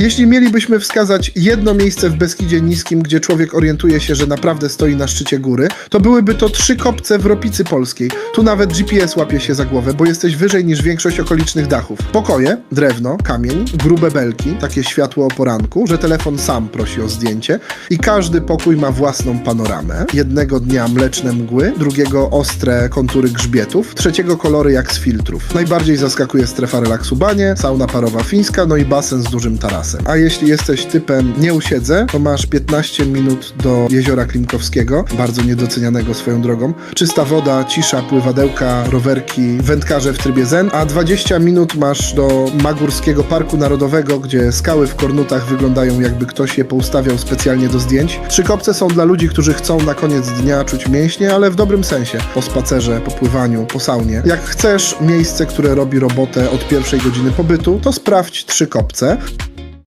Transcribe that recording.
Jeśli mielibyśmy wskazać jedno miejsce w Beskidzie Niskim, gdzie człowiek orientuje się, że naprawdę stoi na szczycie góry, to byłyby to trzy kopce w Ropicy Polskiej. Tu nawet GPS łapie się za głowę, bo jesteś wyżej niż większość okolicznych dachów. Pokoje, drewno, kamień, grube belki, takie światło o poranku, że telefon sam prosi o zdjęcie i każdy pokój ma własną panoramę. Jednego dnia mleczne mgły, drugiego ostre kontury grzbietów, trzeciego kolory jak z filtrów. Najbardziej zaskakuje strefa relaksu banie, sauna parowa fińska, no i basen z dużym tarasem. A jeśli jesteś typem nie usiedzę, to masz 15 minut do jeziora Klimkowskiego, bardzo niedocenianego swoją drogą. Czysta woda, cisza, pływadełka, rowerki, wędkarze w trybie zen, a 20 minut masz do Magórskiego Parku Narodowego, gdzie skały w kornutach wyglądają jakby ktoś je poustawiał specjalnie do zdjęć. Trzy kopce są dla ludzi, którzy chcą na koniec dnia czuć mięśnie, ale w dobrym sensie. Po spacerze, po pływaniu, po saunie. Jak chcesz miejsce, które robi robotę od pierwszej godziny pobytu, to sprawdź trzy kopce.